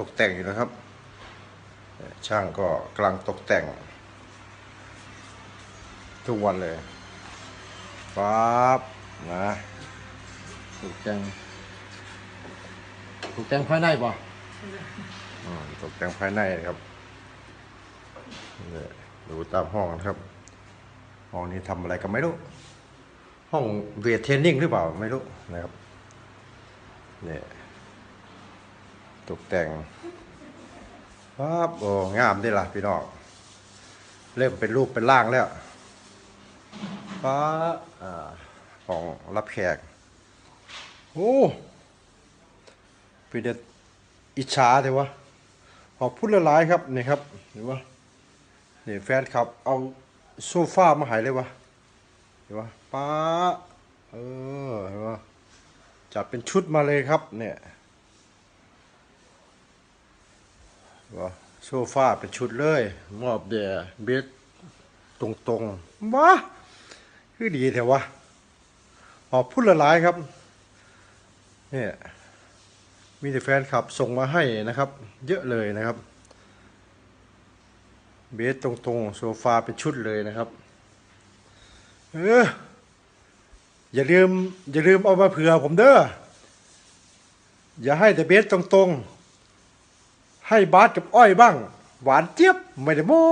ตกแต่งอยู่นะครับ ช่างก็กำลังตกแต่ง ทุกวันเลยปั๊บนะถูกแต่งถูกแต่งภายในป่ะอืมตกแต่งภายในนะครับนี่ดูตามห้องนะครับ ห้องนี้ทำอะไรกันไม่รู้ ห้องเวทเทรนนิ่งหรือเปล่าไม่รู้นะครับนี่ ตกแต่งปั๊บโอ้งามด้ละพี่น้องเริ่มเป็นรูปเป็นร่างแล้วปั๊บอ่าห้องรับแขกโอ้เป็นเด็ดอิจฉาเดี๋ยวะขอพูดละลายครับนี่ครับเห็นปะนี่แฟนครับ เอาโซฟามาหายเลยวะเห็นปะป้าเออเห็นปะจัดเป็นชุดมาเลยครับเนี่ย โซฟาเป็นชุดเลย มอบเดียเบสตรงตรงๆว้าคือดีแถววะขอบพูดละลายครับเนี่ยมีแต่แฟนคลับส่งมาให้นะครับ เยอะเลยนะครับ เบสตรงตรงๆโซฟาเป็นชุดเลยนะครับเอออย่าลืม อย่าลืมเอามาเผื่อผมเด้ออย่าให้แต่เบสตรงๆ ให้บาสกับอ้อยบ้าง หวานเจี๊ยบ ไม่ได้โม้